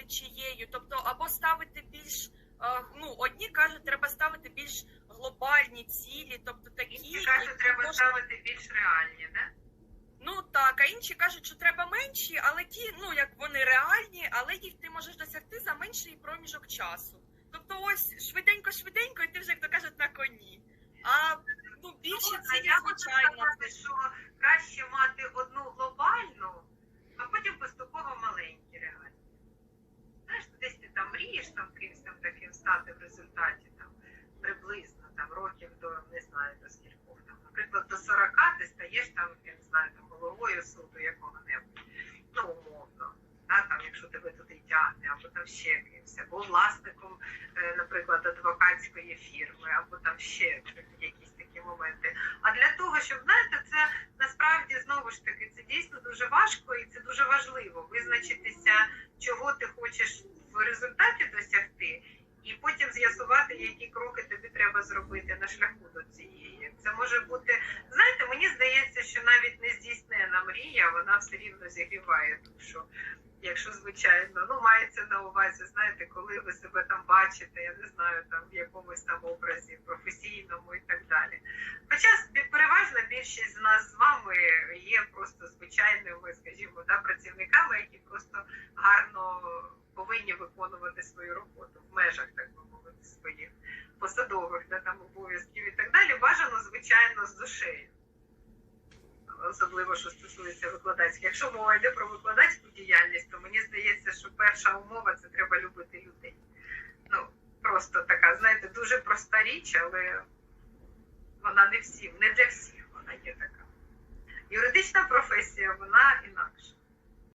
течією, тобто або ставити більш е, ну одні кажуть, треба ставити більш глобальні цілі, тобто такі Інші кажуть, треба можна- ставити більш реальні, да? Ну так, а інші кажуть, що треба менші, але ті, ну як вони реальні, але їх ти можеш досягти за менший проміжок часу. Тобто, ось швиденько, швиденько, і ти вже як то кажуть на коні. А ну більші Ну, цілі, я звичайно. сказати, що краще мати одну глобальну, а потім поступово маленькі реальні. Знаєш, десь ти там там таким стати в результаті там приблизно там років до не знаю до скількох там, наприклад, до 40 ти стаєш там, я не знаю, там головою суду якого-небудь, ну умовно. Да, там, якщо тебе туди тягне, або там ще кимось, або власником, е, наприклад, адвокатської фірми, або там ще якісь такі моменти. А для того, щоб знаєте, це насправді знову ж таки це дійсно дуже важко і це дуже важливо визначитися, чого ти хочеш в результаті досягти, і потім з'ясувати, які кроки тобі треба зробити на шляху до цієї. Це може бути, знаєте, мені здається, що навіть не здійснена мрія, вона все рівно зігріває душу. Якщо звичайно, ну мається на увазі, знаєте, коли ви себе там бачите, я не знаю, там в якомусь там образі професійному і так далі. Хоча переважна більшість з нас з вами є просто звичайними, скажімо, да, працівниками, які просто гарно повинні виконувати свою роботу в межах, так би мовити, своїх посадових да, там обов'язків і так далі. Бажано, звичайно, з душею. Особливо, що стосується викладацьких. Якщо мова йде про викладацьку діяльність, то мені здається, що перша умова це треба любити людей. Ну, просто така, знаєте, дуже проста річ, але вона не всім, не для всіх вона є така. Юридична професія, вона інакша.